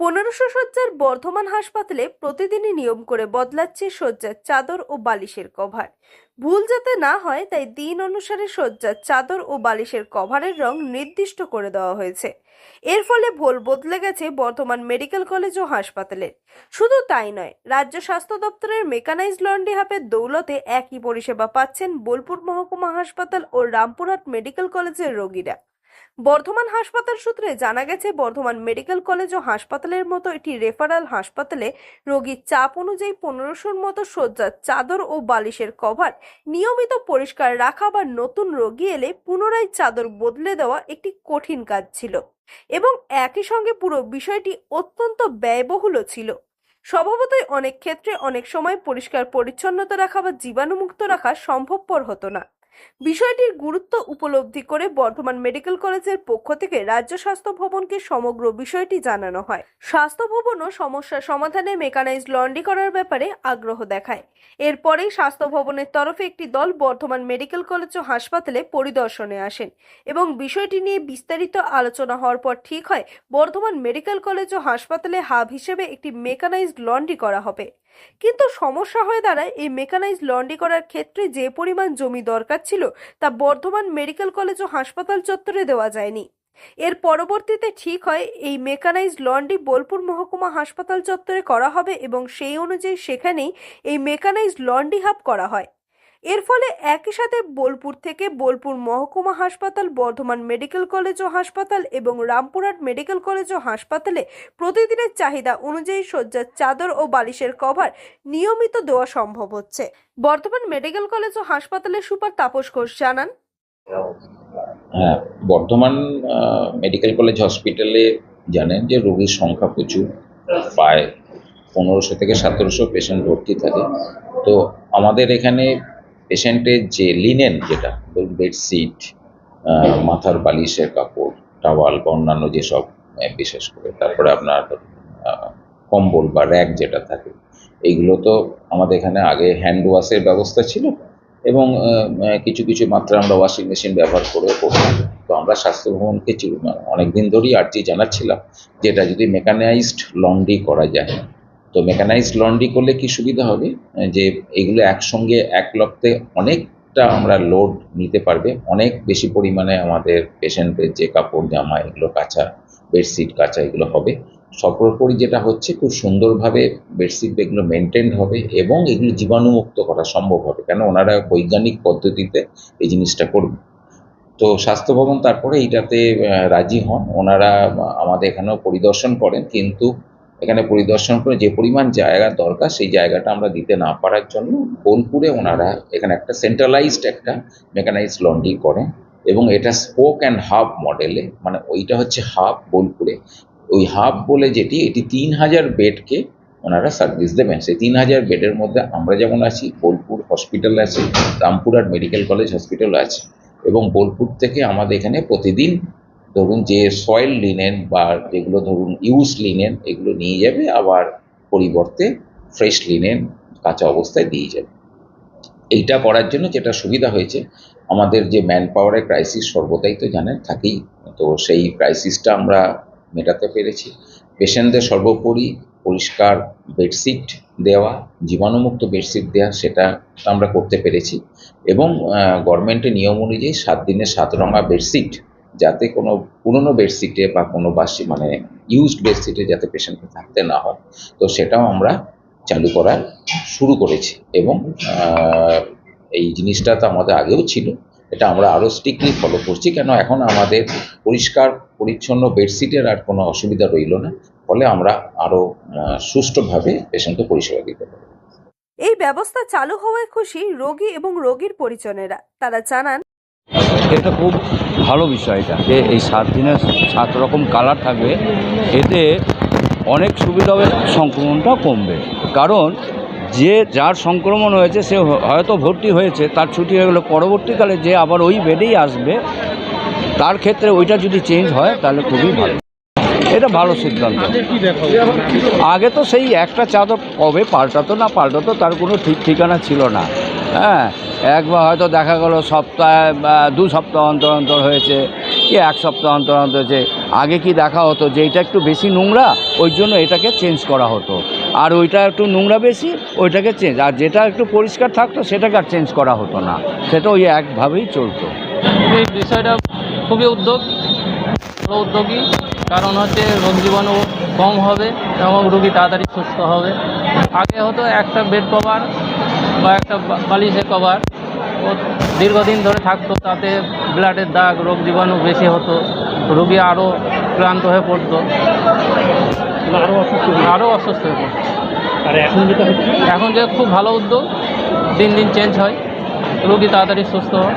পনেরোশো শয্যার বর্ধমান হাসপাতালে প্রতিদিনই নিয়ম করে বদলাচ্ছে শয্যার চাদর ও বালিশের কভার। ভুল যাতে না হয়, তাই দিন অনুসারে শয্যার চাদর ও বালিশের কভারের রং নির্দিষ্ট করে দেওয়া হয়েছে। এর ফলে ভুল বদলে গেছে বর্ধমান মেডিকেল কলেজ ও হাসপাতালের শুধু তাই নয়, রাজ্য স্বাস্থ্য দপ্তরের মেকানাইজ লন্ডি হাবের দৌলতে একই পরিষেবা পাচ্ছেন বোলপুর মহকুমা হাসপাতাল ও রামপুরহাট মেডিকেল কলেজের রোগীরা। বর্ধমান হাসপাতাল সূত্রে জানা গেছে, বর্ধমান মেডিকেল কলেজ ও হাসপাতালের মতো একটি রেফারাল হাসপাতালে রোগীর চাপ অনুযায়ী পনেরোশোর মতো শয্যার চাদর ও বালিশের কভার নিয়মিত পরিষ্কার রাখা বা নতুন রোগী এলে পুনরায় চাদর বদলে দেওয়া একটি কঠিন কাজ ছিল এবং একই সঙ্গে পুরো বিষয়টি অত্যন্ত ব্যয়বহুলও ছিল। স্বভাবতই অনেক ক্ষেত্রে অনেক সময় পরিষ্কার পরিচ্ছন্নতা রাখা বা জীবাণুমুক্ত রাখা সম্ভবপর হতো না। বিষয়টির গুরুত্ব উপলব্ধি করে বর্ধমান মেডিকেল কলেজের পক্ষ থেকে রাজ্য স্বাস্থ্য ভবনকে সমগ্র বিষয়টি জানানো হয়। স্বাস্থ্য ভবনও সমস্যার সমাধানে মেকানাইজ লন্ডি করার ব্যাপারে আগ্রহ দেখায়। এরপরেই স্বাস্থ্য ভবনের তরফে একটি দল বর্ধমান মেডিকেল কলেজ ও হাসপাতালে পরিদর্শনে আসেন এবং বিষয়টি নিয়ে বিস্তারিত আলোচনা হওয়ার পর ঠিক হয়, বর্ধমান মেডিকেল কলেজ ও হাসপাতালে হাব হিসেবে একটি মেকানাইজড লন্ড্রি করা হবে। কিন্তু সমস্যা হয়ে দাঁড়ায় এই মেকানাইজ লন্ড্রি করার ক্ষেত্রে যে পরিমাণ জমি দরকার ছিল তা বর্ধমান মেডিকেল কলেজ ও হাসপাতাল চত্বরে দেওয়া যায়নি। এর পরবর্তীতে ঠিক হয় এই মেকানাইজ লন্ড্রি বোলপুর মহকুমা হাসপাতাল চত্বরে করা হবে এবং সেই অনুযায়ী সেখানেই এই মেকানাইজ লন্ড্রি হাব করা হয়। এর ফলে একই সাথে বোলপুর থেকে বোলপুর মহকুমা হাসপাতাল, বর্ধমান মেডিকেল কলেজ ও হাসপাতাল এবং রামপুরহাট মেডিকেল কলেজ ও হাসপাতালে প্রতিদিনের চাহিদা অনুযায়ী শয্যার চাদর ও বালিশের কভার নিয়মিত দেওয়া সম্ভব হচ্ছে। বর্ধমান মেডিকেল কলেজ ও হাসপাতালের সুপার তাপস ঘোষ জানান। হ্যাঁ বর্ধমান মেডিকেল কলেজ হসপিটালে জানেন যে রোগীর সংখ্যা প্রচুর, প্রায় পনেরোশো থেকে সতেরোশো পেশেন্ট ভর্তি থাকে। তো আমাদের এখানে পেশেন্টের যে লিনেন যেটা বেডশিট মাথার বালিশের কাপড় টাওয়াল বা অন্যান্য যেসব বিশেষ করে, তারপরে আপনার কম্বল বা র্যাক যেটা থাকে, এইগুলো তো আমাদের এখানে আগে হ্যান্ড ওয়াশের ব্যবস্থা ছিল এবং কিছু কিছু মাত্রা আমরা ওয়াশিং মেশিন ব্যবহার করে করতাম। তো আমরা স্বাস্থ্য ভবনকে অনেক দিন ধরেই আর্জি জানাচ্ছিলাম যেটা যদি মেকানাইজড লন্ড্রি করা যায়। তো মেকানাইজড লন্ড্রি করলে কি সুবিধা হবে? যে এগুলো একসঙ্গে এক লক্তে অনেকটা আমরা লোড নিতে পারবে। অনেক বেশি পরিমাণে আমাদের পেশেন্টের যে কাপড়, জামা এগুলো কাঁচা বেডশিট কাঁচা এগুলো হবে। সর্বোপরি যেটা হচ্ছে খুব সুন্দরভাবে বেডশিট এগুলো মেনটেন হবে এবং এগুলো জীবাণুমুক্ত করা সম্ভব হবে। কেন? ওনারা বৈজ্ঞানিক পদ্ধতিতে এই জিনিসটা করবে। তো স্বাস্থ্য ভবন তারপরে এইটাতে রাজি হন। ওনারা আমাদের এখানেও পরিদর্শন করেন। কিন্তু এখানে পরিদর্শন করে যে পরিমাণ জায়গা দরকার, সেই জায়গাটা আমরা দিতে না পারার জন্য বোলপুরে ওনারা এখানে একটা সেন্ট্রালাইজড একটা মেকানাইজ লন্ড্রি করেন এবং এটা স্পোক অ্যান্ড হাব মডেলে মানে ওইটা হচ্ছে হাব বোলপুরে। ওই হাব বলে যেটি, এটি তিন হাজার বেডকে ওনারা সার্ভিস দেবেন। সেই তিন হাজার বেডের মধ্যে আমরা যেমন আছি, বোলপুর হসপিটাল আছে, রামপুরহাট মেডিকেল কলেজ হসপিটাল আছে এবং বোলপুর থেকে আমাদের এখানে প্রতিদিন ধরুন যে সয়েল লিনেন বা যেগুলো ধরুন ইউজ লিনেন এগুলো নিয়ে যাবে, আবার পরিবর্তে ফ্রেশ লিনেন কাঁচা অবস্থায় দিয়ে যাবে। এইটা করার জন্য যেটা সুবিধা হয়েছে, আমাদের যে ম্যান পাওয়ারের ক্রাইসিস সর্বদাই তো জানেন থাকেই, তো সেই ক্রাইসিসটা আমরা মেটাতে পেরেছি। পেশেন্টদের সর্বোপরি পরিষ্কার বেডশিট দেওয়া, জীবাণুমুক্ত বেডশিট দেওয়া, সেটা আমরা করতে পেরেছি। এবং গভর্নমেন্টের নিয়ম অনুযায়ী সাত দিনে সাত রঙা বেডশিট যাতে কোনো পুরনো বেডশিটে বা কোনো বাসি মানে ইউজড বেডশিটে যাতে পেশেন্টকে থাকতে না হয়। তো সেটাও আমরা চালু করা শুরু করেছি এবং এই জিনিসটা তো আমাদের আগেও ছিল। এটা আমরা আরও স্ট্রিক্টলি ফলো করছি। কেন এখন আমাদের পরিষ্কার, পরিচ্ছন্ন বেডশিটের আর কোনো অসুবিধা রইল না। ফলে আমরা আরও সুষ্ঠুভাবে পেশেন্টকে পরিষেবা দিতে পারি এই ব্যবস্থা চালু হওয়ায় খুশি রোগী এবং রোগীর পরিজনেরা। তারা জানান এটা খুব ভালো বিষয় এটা, যে এই সাত দিনে সাত রকম কালার থাকবে, এতে অনেক সুবিধা হবে, সংক্রমণটা কমবে। কারণ যে যার সংক্রমণ হয়েছে, সে হয়তো ভর্তি হয়েছে, তার ছুটি হয়ে গেলো পরবর্তীকালে যে আবার ওই বেডেই আসবে, তার ক্ষেত্রে ওইটা যদি চেঞ্জ হয়, তাহলে খুবই ভালো। এটা ভালো সিদ্ধান্ত। আগে তো সেই একটা চাদর কবে পাল্টাতো না পাল্টাতো, তার কোনো ঠিক ঠিকানা ছিল না। হ্যাঁ একবার হয়তো দেখা গেলো সপ্তাহে দু সপ্তাহ অন্তর অন্তর হয়েছে, কি এক সপ্তাহ অন্তর অন্তর হয়েছে, আগে কি দেখা হতো যে এটা একটু বেশি নোংরা, ওই জন্য এটাকে চেঞ্জ করা হতো। আর ওইটা একটু নোংরা বেশি, ওইটাকে চেঞ্জ আর যেটা একটু পরিষ্কার থাকতো, সেটাকে আর চেঞ্জ করা হতো না। সেটা ওই একভাবেই চলতো। এই বিষয়টা খুবই উদ্যোগ, ভালো উদ্যোগী, কারণ হচ্ছে রোগ জীবাণু কম হবে এবং রুগী তাড়াতাড়ি সুস্থ হবে। আগে হতো একটা বেড কভার বা একটা বালিশের কভার। ও দীর্ঘদিন ধরে থাকতো তাতে ব্লাডের দাগ রোগ জীবাণু বেশি হতো রুগী আরও ক্লান্ত হয়ে পড়তো। আরও অসুস্থ আরও অসুস্থ হয়ে পড়তো। আর এখন যেটা এখন যে খুব ভালো উদ্যোগ দিন দিন চেঞ্জ হয়। রুগী তাড়াতাড়ি সুস্থ হয়